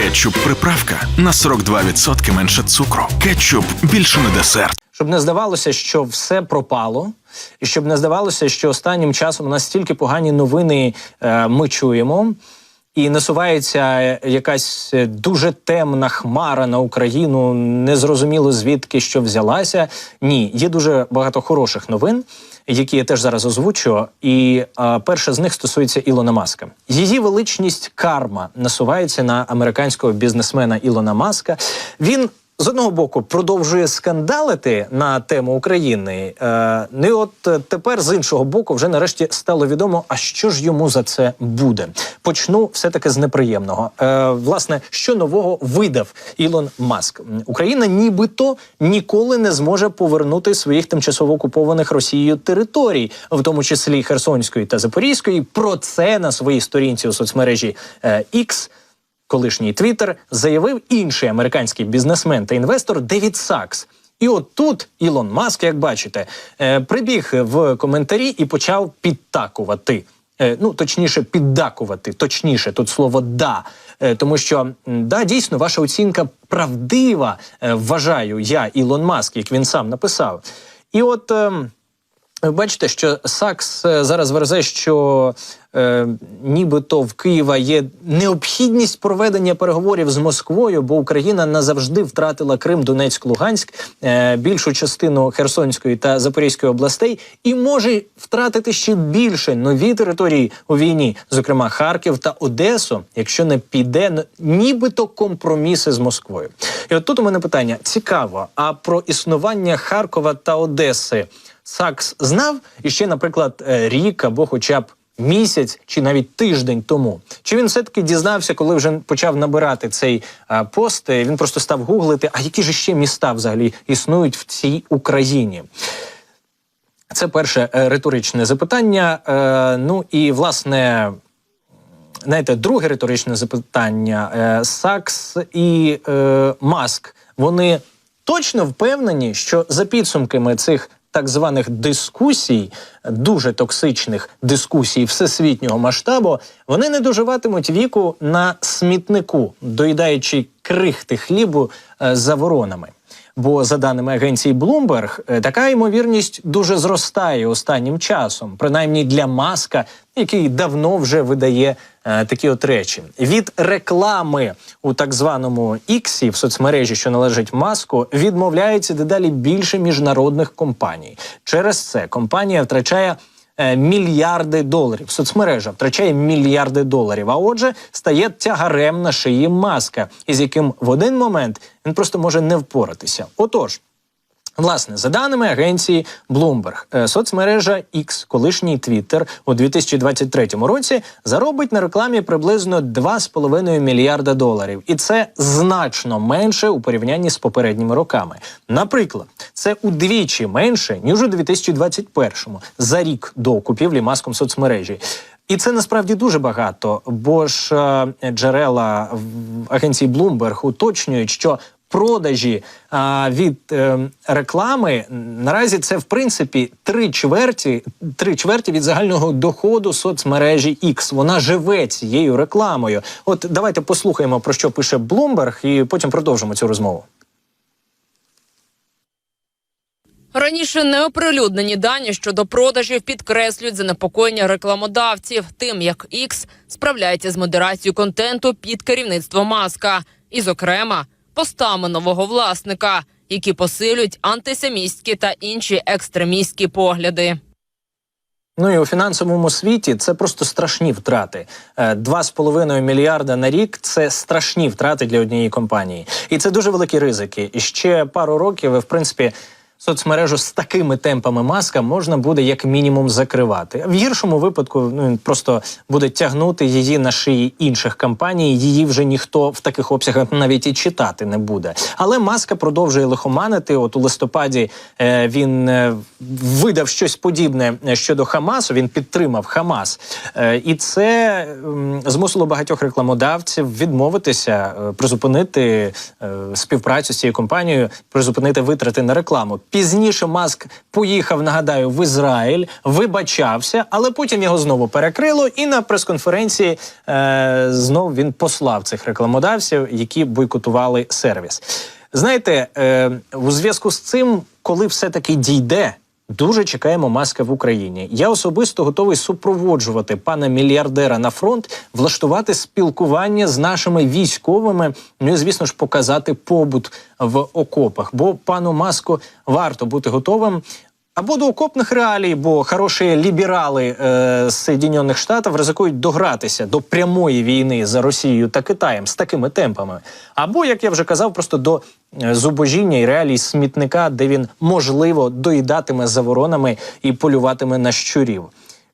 Кетчуп приправка на 42% менше цукру. Кетчуп більше не десерт. Щоб не здавалося, що все пропало, і щоб не здавалося, що останнім часом у нас стільки погані новини е, ми чуємо. І насувається якась дуже темна хмара на Україну, незрозуміло звідки що взялася. Ні, є дуже багато хороших новин, які я теж зараз озвучу. І е, перша з них стосується Ілона Маска. Її величність карма насувається на американського бізнесмена Ілона Маска. Він з одного боку продовжує скандалити на тему України. Е, ну от е, тепер з іншого боку, вже нарешті стало відомо, а що ж йому за це буде. Почну все таки з неприємного. Е, власне, що нового видав Ілон Маск? Україна нібито ніколи не зможе повернути своїх тимчасово окупованих Росією територій, в тому числі Херсонської та Запорізької. Про це на своїй сторінці у соцмережі е, X колишній Твіттер, заявив інший американський бізнесмен та інвестор Девід Сакс. І от тут Ілон Маск, як бачите, е, прибіг в коментарі і почав підтакувати. Е, Ну, точніше, піддакувати, точніше, тут слово да. Е, Тому що да, дійсно, ваша оцінка правдива, вважаю я, Ілон Маск, як він сам написав. І от. ем, ви Бачите, що Сакс зараз верзе, що е, нібито в Києва є необхідність проведення переговорів з Москвою, бо Україна назавжди втратила Крим, Донецьк, Луганськ, е, більшу частину Херсонської та Запорізької областей, і може втратити ще більше нові території у війні, зокрема Харків та Одесу, якщо не піде нібито компроміси з Москвою. І от тут у мене питання: цікаво, а про існування Харкова та Одеси. Сакс знав і ще, наприклад, е, рік або хоча б місяць чи навіть тиждень тому. Чи він все-таки дізнався, коли вже почав набирати цей е, пост? Він просто став гуглити, а які ж ще міста взагалі існують в цій Україні? Це перше е, риторичне запитання. Е, ну і власне. Знаєте, друге риторичне запитання: Е, Сакс і е, Маск вони точно впевнені, що за підсумками цих так званих дискусій, дуже токсичних дискусій всесвітнього масштабу, вони не доживатимуть віку на смітнику, доїдаючи крихти хлібу е, за воронами. Бо за даними агенції Bloomberg, е, така ймовірність дуже зростає останнім часом, принаймні для маска, який давно вже видає такі от речі. Від реклами у так званому Іксі в соцмережі, що належить маску, відмовляється дедалі більше міжнародних компаній. Через це компанія втрачає е, мільярди доларів. Соцмережа втрачає мільярди доларів. А отже, стає тягарем на шиї маска, із яким в один момент він просто може не впоратися. Отож. Власне, за даними агенції Bloomberg, е, соцмережа X, колишній Twitter, у 2023 році заробить на рекламі приблизно 2,5 мільярда доларів, і це значно менше у порівнянні з попередніми роками. Наприклад, це удвічі менше ніж у 2021 за рік до купівлі маском соцмережі. І це насправді дуже багато, бо ж е, джерела в агенції Bloomberg уточнюють, що продажі а, від е, реклами наразі це в принципі три чверті, три чверті від загального доходу соцмережі X. Вона живе цією рекламою. От давайте послухаємо про що пише Bloomberg, і потім продовжимо цю розмову. Раніше неоприлюднені дані щодо продажів підкреслюють занепокоєння рекламодавців, тим як X справляється з модерацією контенту під керівництвом маска, і, зокрема, постами нового власника, які посилюють антисемістські та інші екстремістські погляди. Ну і у фінансовому світі це просто страшні втрати. Е, 2,5 мільярда на рік це страшні втрати для однієї компанії, і це дуже великі ризики. І ще пару років, і, в принципі. Соцмережу з такими темпами маска можна буде як мінімум закривати. В гіршому випадку ну він просто буде тягнути її на шиї інших компаній. Її вже ніхто в таких обсягах навіть і читати не буде. Але маска продовжує лихоманити. От у листопаді е, він е, видав щось подібне е, щодо Хамасу. Він підтримав Хамас, е, і це м, змусило багатьох рекламодавців відмовитися, е, призупинити е, співпрацю з цією компанією, призупинити витрати на рекламу. Пізніше Маск поїхав, нагадаю, в Ізраїль, вибачався, але потім його знову перекрило, і на прес-конференції е, знов він послав цих рекламодавців, які бойкотували сервіс. Знаєте, е, у зв'язку з цим, коли все-таки дійде. Дуже чекаємо маска в Україні. Я особисто готовий супроводжувати пана мільярдера на фронт, влаштувати спілкування з нашими військовими. Ну і звісно ж показати побут в окопах. Бо пану маску варто бути готовим. Або до окопних реалій, бо хороші ліберали е, з Штатів ризикують догратися до прямої війни за Росією та Китаєм з такими темпами. Або, як я вже казав, просто до е, зубожіння і реалій смітника, де він можливо доїдатиме за воронами і полюватиме на щурів.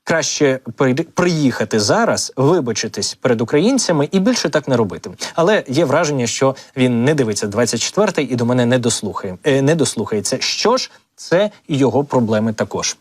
Краще при- приїхати зараз, вибачитись перед українцями і більше так не робити. Але є враження, що він не дивиться 24-й і до мене не дослухає, е, не дослухається. Що ж, це і його проблеми також.